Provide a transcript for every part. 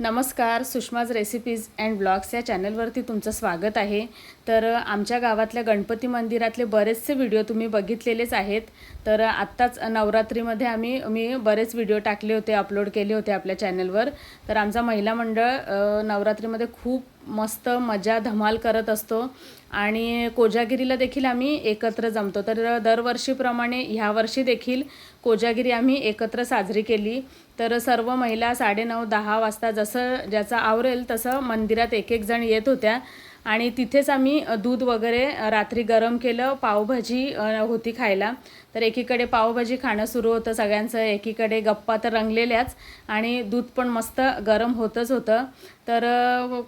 नमस्कार सुषमाज recipes and blogs या चॅनलवरती तुमचं स्वागत आहे. तर आमच्या गावातल्या गणपती मंदिरातले बरेचसे व्हिडिओ तुम्ही बघितलेलेच आहेत. तर आत्ताच नवरात्रीमध्ये आम्ही मी बरेच व्हिडिओ टाकले होते अपलोड केले होते आपल्या चॅनलवर तर आमचा महिला मंडळ नवरात्रीमध्ये खूप मस्त मजा धमाल करत असतो. आणि कोजागिरीला देखील आम्ही एकत्र जमतो. तर दरवर्षीप्रमाणे ह्या वर्षी देखील कोजागिरी आम्ही एकत्र साजरी केली. तर सर्व महिला साडेनऊ दहा वाजता जसं ज्याचं आवरेल तसं मंदिरात एक एक जण येत होत्या. आणि तिथेच आम्ही दूध वगैरे रात्री गरम केलं पावभाजी होती खायला. तर एकीकडे पावभाजी खाणं सुरू होतं सगळ्यांचं एकीकडे गप्पा तर रंगलेल्याच. आणि दूध पण मस्त गरम होतच होतं. तर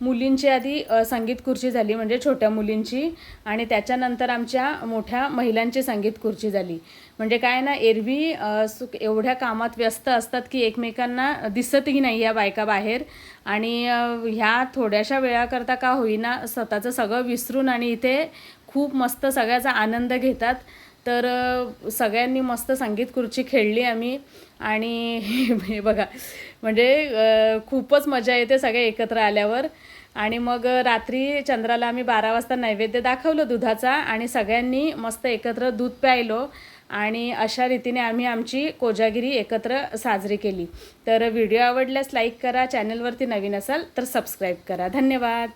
मुलींची आधी संगीत खुर्ची झाली म्हणजे छोट्या मुलींची आणि त्याच्यानंतर आमच्या मोठ्या महिलांची संगीत खुर्ची झाली. म्हणजे काय ना एरवी सुख सु- एवढ्या कामात व्यस्त असतात की एकमेकांना दिसतही नाही या बायका बाहेर. आणि ह्या थोड्याशा वेळाकरता का होईना स्वतःचं सगळं विसरून आणि इथे खूप मस्त सगळ्याचा आनंद घेतात. तर सगळ्यांनी मस्त संगीत खुर्ची खेळली आम्ही. आणि हे बघा म्हणजे खूपच मजा येते सगळे एकत्र आल्यावर. आणि मग रात्री चंद्राला आम्ही बारा वाजता नैवेद्य दाखवलं दुधाचा आणि सगळ्यांनी मस्त एकत्र दूध प्यायलो. आणि अशा रीतीने आम्ही आमची कोजागिरी एकत्र साजरी केली. तर व्हिडिओ आवडल्यास लाईक करा चॅनलवरती नवीन असाल तर सबस्क्राईब करा. धन्यवाद.